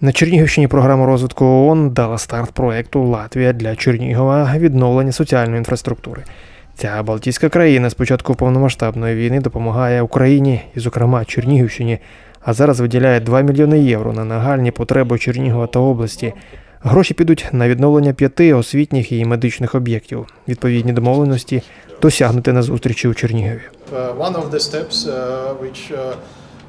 На Чернігівщині програма розвитку ООН дала старт проекту Латвія для Чернігова відновлення соціальної інфраструктури. Ця Балтійська країна з початку повномасштабної війни допомагає Україні і, зокрема, Чернігівщині, а зараз виділяє 2 мільйони євро на нагальні потреби Чернігова та області. Гроші підуть на відновлення п'яти освітніх і медичних об'єктів. Відповідні домовленості досягнути на зустрічі у Чернігові.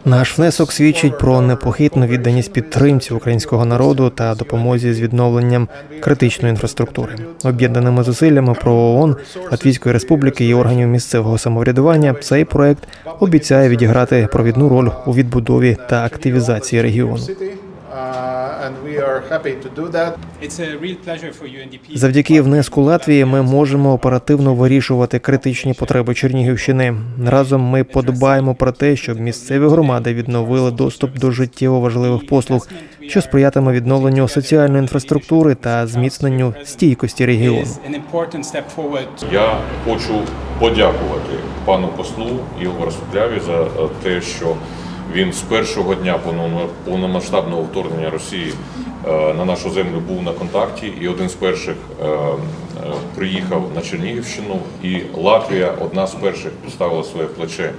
Наш внесок свідчить про непохитну відданість підтримці українського народу та допомозі з відновленням критичної інфраструктури. Об'єднаними зусиллями про ООН, Латвійської республіки і органів місцевого самоврядування цей проект обіцяє відіграти провідну роль у відбудові та активізації регіону. City, uh, and we are happy to do that. It's a real pleasure for UNDP. Завдяки внеску Латвії ми можемо оперативно вирішувати критичні потреби Чернігівщини. Разом ми подбаємо про те, щоб місцеві громади відновили доступ до життєво важливих послуг, що сприятиме відновленню соціальної інфраструктури та зміцненню стійкості регіону. Я хочу подякувати пану послу Ігору Сутляві за те, що він з першого дня повнома- повномасштабного вторгнення Росії е, на нашу землю був на контакті, і один з перших е, е, приїхав на Чернігівщину. І Латвія одна з перших поставила своє плече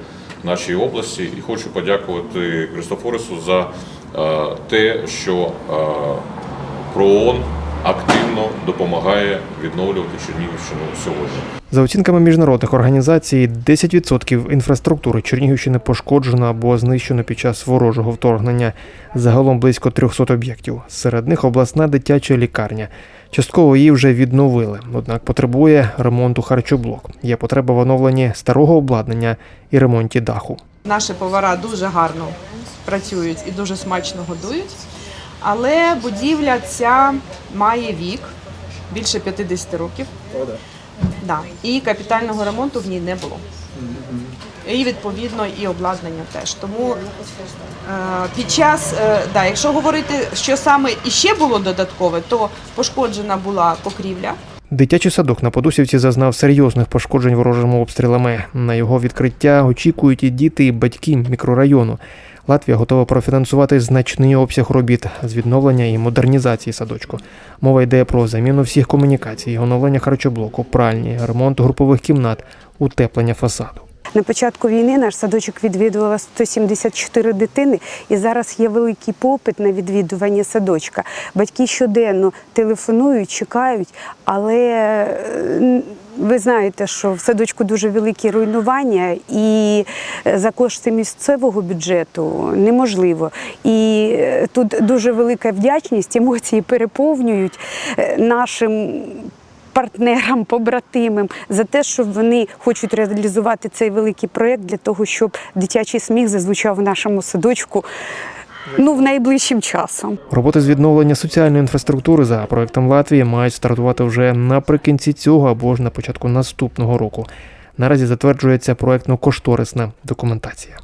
в нашій області. І хочу подякувати Кристофоресу за те, що ПРООН активно допомагає відновлювати Чернігівщину сьогодні. За оцінками міжнародних організацій, 10% інфраструктури Чернігівщини пошкоджено або знищено під час ворожого вторгнення. Загалом близько 300 об'єктів. Серед них обласна дитяча лікарня. Частково її вже відновили, однак потребує ремонту харчоблок. Є потреба в оновленні старого обладнання і ремонті даху. Наші повара дуже гарно працюють і дуже смачно годують. Але будівля ця має вік більше 50 років. Да. І капітального ремонту в ній не було. І відповідно і обладнання теж. Тому е, під час, е, да, якщо говорити, що саме іще було додаткове, то пошкоджена була покрівля. Дитячий садок на Подусівці зазнав серйозних пошкоджень ворожими обстрілами. На його відкриття очікують і діти, і батьки мікрорайону. Латвія готова профінансувати значний обсяг робіт з відновлення і модернізації садочку. Мова йде про заміну всіх комунікацій, оновлення харчоблоку, пральні, ремонт групових кімнат, утеплення фасаду. На початку війни наш садочок відвідувало 174 дитини, і зараз є великий попит на відвідування садочка. Батьки щоденно телефонують, чекають, але е, ви знаєте, що в садочку дуже великі руйнування, і е, за кошти місцевого бюджету неможливо. І е, тут дуже велика вдячність, емоції переповнюють нашим партнерам, побратимам за те, що вони хочуть реалізувати цей великий проєкт для того, щоб дитячий сміх зазвучав в нашому садочку ну, в найближчим часом. Роботи з відновлення соціальної інфраструктури за проектом Латвії мають стартувати вже наприкінці цього або ж на початку наступного року. Наразі затверджується проектно-кошторисна документація.